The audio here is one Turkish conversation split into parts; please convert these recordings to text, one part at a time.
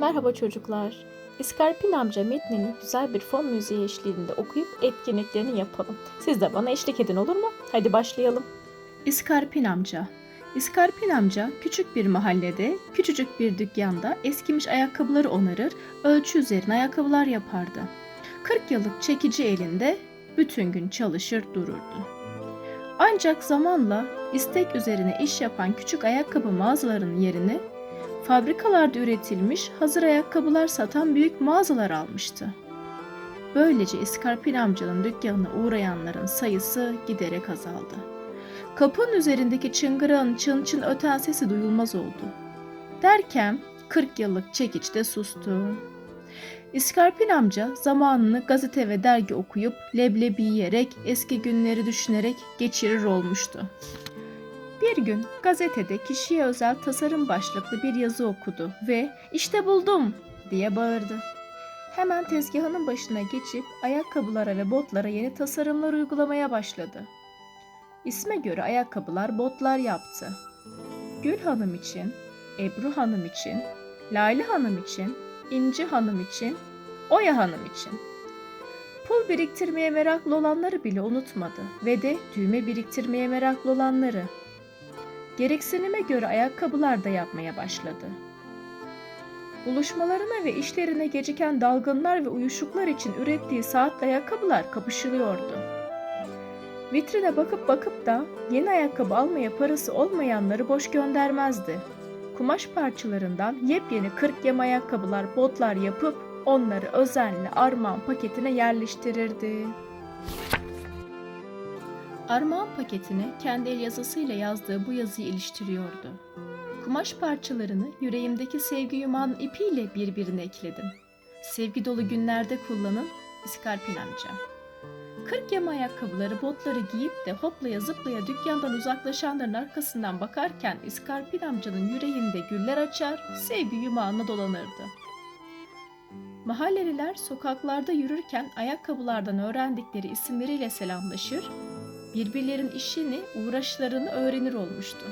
Merhaba çocuklar. İskarpin amca metnini güzel bir fon müziği eşliğinde okuyup etkinliklerini yapalım. Siz de bana eşlik edin olur mu? Hadi başlayalım. İskarpin amca İskarpin amca küçük bir mahallede, küçücük bir dükkanda eskimiş ayakkabıları onarır, ölçü üzerine ayakkabılar yapardı. 40 yıllık çekici elinde bütün gün çalışır dururdu. Ancak zamanla istek üzerine iş yapan küçük ayakkabı mağazalarının yerini fabrikalarda üretilmiş hazır ayakkabılar satan büyük mağazalar almıştı. Böylece İskarpin amcanın dükkanına uğrayanların sayısı giderek azaldı. Kapının üzerindeki çıngırağın çın çın öten sesi duyulmaz oldu. Derken 40 yıllık çekiç de sustu. İskarpin amca zamanını gazete ve dergi okuyup leblebi yiyerek eski günleri düşünerek geçirir olmuştu. Bir gün gazetede kişiye özel tasarım başlıklı bir yazı okudu ve işte buldum diye bağırdı. Hemen tezgahının başına geçip ayakkabılara ve botlara yeni tasarımlar uygulamaya başladı. İsme göre ayakkabılar botlar yaptı. Gül Hanım için, Ebru Hanım için, Lale Hanım için, İnci Hanım için, Oya Hanım için. Pul biriktirmeye meraklı olanları bile unutmadı ve de düğme biriktirmeye meraklı olanları. Gereksinime göre ayakkabılar da yapmaya başladı. Buluşmalarına ve işlerine geciken dalgınlar ve uyuşuklar için ürettiği saatli ayakkabılar kapışılıyordu. Vitrine bakıp bakıp da yeni ayakkabı almaya parası olmayanları boş göndermezdi. Kumaş parçalarından yepyeni 40 yem ayakkabılar, botlar yapıp onları özenle armağan paketine yerleştirirdi. Armağan paketine kendi el yazısıyla yazdığı bu yazıyı iliştiriyordu. Kumaş parçalarını yüreğimdeki sevgi yumağının ipiyle birbirine ekledim. Sevgi dolu günlerde kullanın İskarpin amca. Kırk yama ayakkabıları, botları giyip de hoplaya zıplaya dükkandan uzaklaşanların arkasından bakarken İskarpin amcanın yüreğinde güller açar, sevgi yumağına dolanırdı. Mahalleliler sokaklarda yürürken ayakkabılardan öğrendikleri isimleriyle selamlaşır, birbirlerin işini, uğraşlarını öğrenir olmuştu.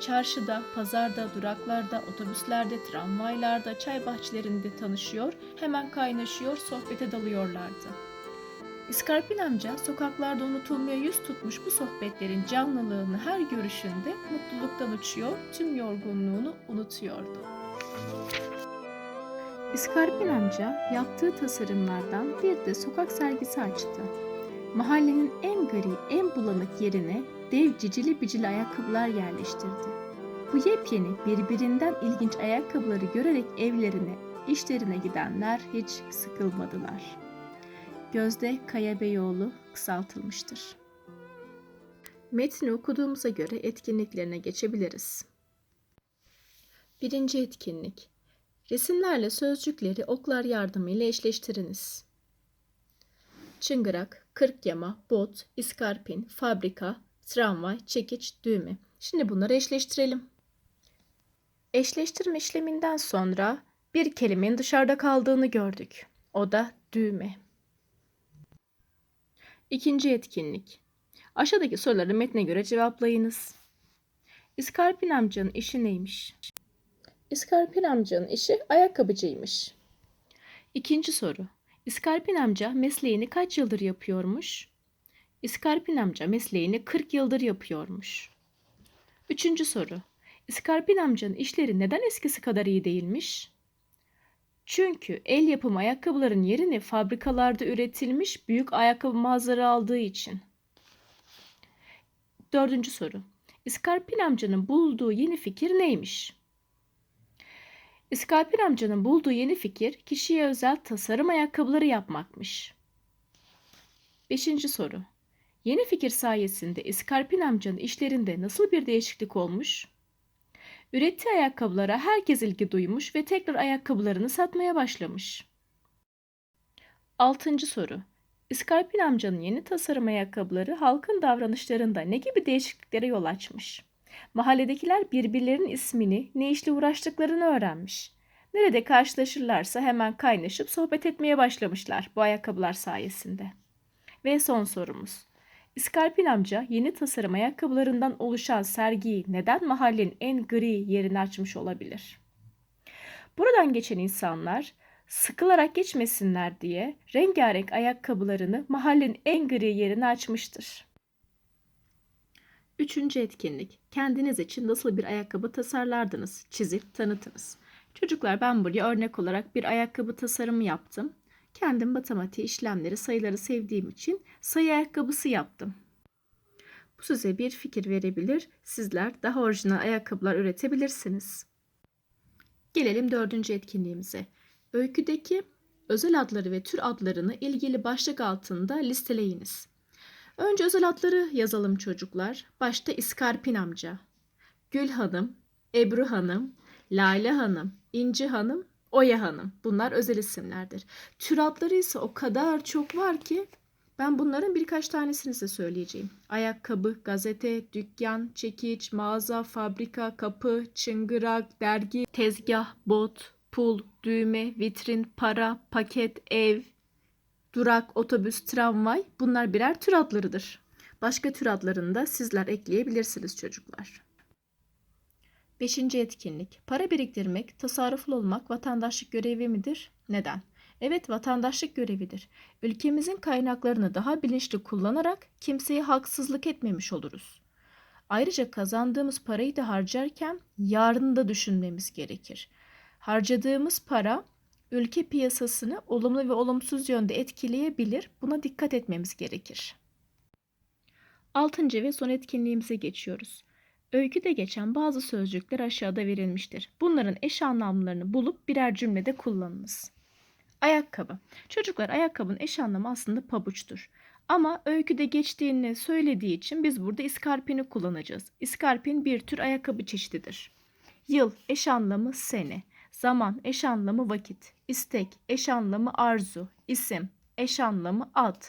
Çarşıda, pazarda, duraklarda, otobüslerde, tramvaylarda, çay bahçelerinde tanışıyor, hemen kaynaşıyor, sohbete dalıyorlardı. İskarpin amca sokaklarda unutulmaya yüz tutmuş bu sohbetlerin canlılığını her görüşünde mutluluktan uçuyor, tüm yorgunluğunu unutuyordu. İskarpin amca yaptığı tasarımlardan bir de sokak sergisi açtı. Mahallenin en gri, en bulanık yerine dev cicili bicili ayakkabılar yerleştirdi. Bu yepyeni, birbirinden ilginç ayakkabıları görerek evlerine, işlerine gidenler hiç sıkılmadılar. Gözde Kaya Beyoğlu kısaltılmıştır. Metni okuduğumuza göre etkinliklerine geçebiliriz. Birinci etkinlik. Resimlerle sözcükleri oklar yardımıyla eşleştiriniz. Çıngırak, kırk yama, bot, iskarpin, fabrika, tramvay, çekiç, düğme. Şimdi bunları eşleştirelim. Eşleştirme işleminden sonra bir kelimenin dışarıda kaldığını gördük. O da düğme. İkinci etkinlik. Aşağıdaki soruları metne göre cevaplayınız. İskarpin amcanın işi neymiş? İskarpin amcanın işi ayakkabıcıymış. İkinci soru. İskarpin amca mesleğini kaç yıldır yapıyormuş? İskarpin amca mesleğini 40 yıldır yapıyormuş. Üçüncü soru. İskarpin amcanın işleri neden eskisi kadar iyi değilmiş? Çünkü el yapımı ayakkabıların yerini fabrikalarda üretilmiş büyük ayakkabı mağazaları aldığı için. Dördüncü soru. İskarpin amcanın bulduğu yeni fikir neymiş? İskarpin amcanın bulduğu yeni fikir kişiye özel tasarım ayakkabıları yapmakmış. Beşinci soru. Yeni fikir sayesinde İskarpin amcanın işlerinde nasıl bir değişiklik olmuş? Ürettiği ayakkabılara herkes ilgi duymuş ve tekrar ayakkabılarını satmaya başlamış. Altıncı soru. İskarpin amcanın yeni tasarım ayakkabıları halkın davranışlarında ne gibi değişikliklere yol açmış? Mahalledekiler birbirlerinin ismini, ne işle uğraştıklarını öğrenmiş. Nerede karşılaşırlarsa hemen kaynaşıp sohbet etmeye başlamışlar bu ayakkabılar sayesinde. Ve son sorumuz. İskarpin amca yeni tasarım ayakkabılarından oluşan sergiyi neden mahallenin en gri yerini açmış olabilir? Buradan geçen insanlar sıkılarak geçmesinler diye rengarenk ayakkabılarını mahallenin en gri yerine açmıştır. Üçüncü etkinlik. Kendiniz için nasıl bir ayakkabı tasarlardınız? Çizip tanıtınız. Çocuklar ben buraya örnek olarak bir ayakkabı tasarımı yaptım. Kendim matematiği işlemleri, sayıları sevdiğim için sayı ayakkabısı yaptım. Bu size bir fikir verebilir. Sizler daha orijinal ayakkabılar üretebilirsiniz. Gelelim dördüncü etkinliğimize. Öyküdeki özel adları ve tür adlarını ilgili başlık altında listeleyiniz. Önce özel adları yazalım çocuklar. Başta İskarpin amca, Gül Hanım, Ebru Hanım, Lale Hanım, İnci Hanım, Oya Hanım. Bunlar özel isimlerdir. Tür adları ise o kadar çok var ki ben bunların birkaç tanesini size söyleyeceğim. Ayakkabı, gazete, dükkan, çekiç, mağaza, fabrika, kapı, çıngırak, dergi, tezgah, bot, pul, düğme, vitrin, para, paket, ev, durak, otobüs, tramvay bunlar birer tür adlarıdır. Başka tür adlarını da sizler ekleyebilirsiniz çocuklar. Beşinci etkinlik. Para biriktirmek, tasarruflu olmak vatandaşlık görevi midir? Neden? Evet vatandaşlık görevidir. Ülkemizin kaynaklarını daha bilinçli kullanarak kimseye haksızlık etmemiş oluruz. Ayrıca kazandığımız parayı da harcarken yarını da düşünmemiz gerekir. Harcadığımız para ülke piyasasını olumlu ve olumsuz yönde etkileyebilir. Buna dikkat etmemiz gerekir. Altıncı ve son etkinliğimize geçiyoruz. Öyküde geçen bazı sözcükler aşağıda verilmiştir. Bunların eş anlamlarını bulup birer cümlede kullanınız. Ayakkabı. Çocuklar ayakkabının eş anlamı aslında pabuçtur. Ama öyküde geçtiğini söylediği için biz burada iskarpini kullanacağız. İskarpin bir tür ayakkabı çeşididir. Yıl eş anlamı sene. Zaman eş anlamı vakit. istek eş anlamı arzu. isim eş anlamı ad.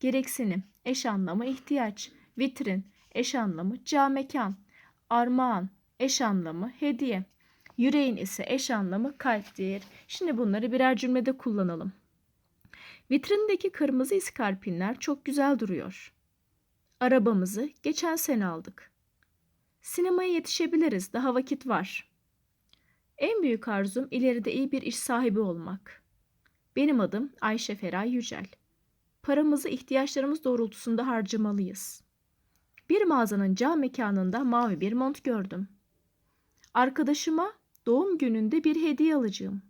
Gereksinim eş anlamı ihtiyaç. Vitrin eş anlamı ca mekan. Armağan eş anlamı hediye. Yüreğin ise eş anlamı kalptir. Şimdi bunları birer cümlede kullanalım. Vitrindeki kırmızı iskarpinler çok güzel duruyor. Arabamızı geçen sene aldık. Sinemaya yetişebiliriz, daha vakit var. En büyük arzum ileride iyi bir iş sahibi olmak. Benim adım Ayşe Feray Yücel. Paramızı ihtiyaçlarımız doğrultusunda harcamalıyız. Bir mağazanın cam mekanında mavi bir mont gördüm. Arkadaşıma doğum gününde bir hediye alacağım.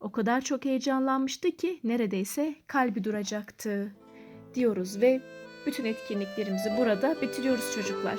O kadar çok heyecanlanmıştı ki neredeyse kalbi duracaktı diyoruz ve bütün etkinliklerimizi burada bitiriyoruz çocuklar.